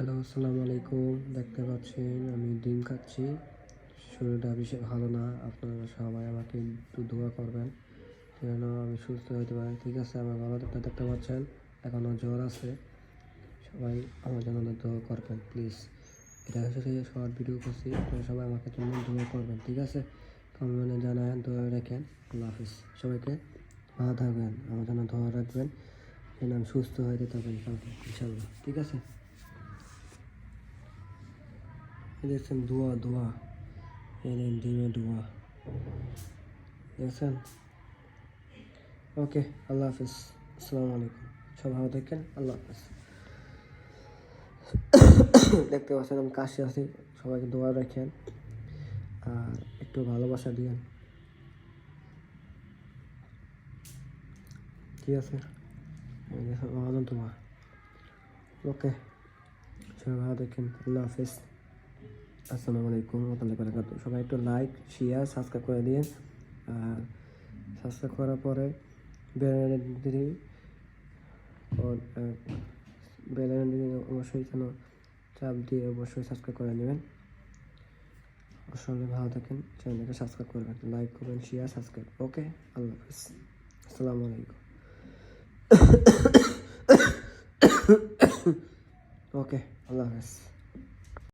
Hello, আসসালামু আলাইকুম। দেখতে পাচ্ছেন, আমি ডিম খাচ্ছি। শরীরটা বেশি ভালো না, আপনারা সবাই আমাকে একটু দোয়া করবেন। যেন আমি সুস্থ হতে পারি। ঠিক আছে, আমার বাবা দেখতে দেখতে পাচ্ছেন, এখনও জ্বর আছে। সবাই আমার জন্য দোয়া করবেন, প্লিজ। এটা হচ্ছে শর্ট ভিডিও করছি আপনারা সবাই আমাকে জন্য দোয়া করবেন, ঠিক আছে? কমেন্টে জানায়, দোয়া রাখেন, আল্লাহ হাফিজ। সবাইকে ভালো থাকবেন, আমার জন্য দোয়া রাখবেন। যেন আমি সুস্থ হয়ে যেতে পারি ইনশাল্লাহ ঠিক আছে? দেখছেন দোয়া দোয়া এই নেন ডিমে দোয়া দেখছেন? ওকে আল্লাহ হাফিজ। আসসালামু আলাইকুম। সব ভালো থাকেন আল্লাহ হাফিজ। দেখতে পাচ্ছেন আমি কাশি আছি। সবাইকে দোয়া রাখেন। আর একটু ভালোবাসা দিয়েন। ঠিক আছে? দেখেন, ওকে সবাই ভালো থাকেন আল্লাহ হাফিজ। আসসালামু আলাইকুম রহমতুল্লাহ বারাকাতুহ। সবাই একটু লাইক শেয়ার সাবস্ক্রাইব করে দিন। আর সাবস্ক্রাইব করার পরে বেলানের দিদি অবশ্যই যেন চাপ দিয়ে অবশ্যই সাবস্ক্রাইব করে নেবেন। আসলে ভালো থাকেন চ্যানেলকে সাবস্ক্রাইব করবেন লাইক করবেন শেয়ার সাবস্ক্রাইব ওকে আল্লাহ হাফিজ। আসসালামু আলাইকুম। ওকে আল্লাহ হাফিজ।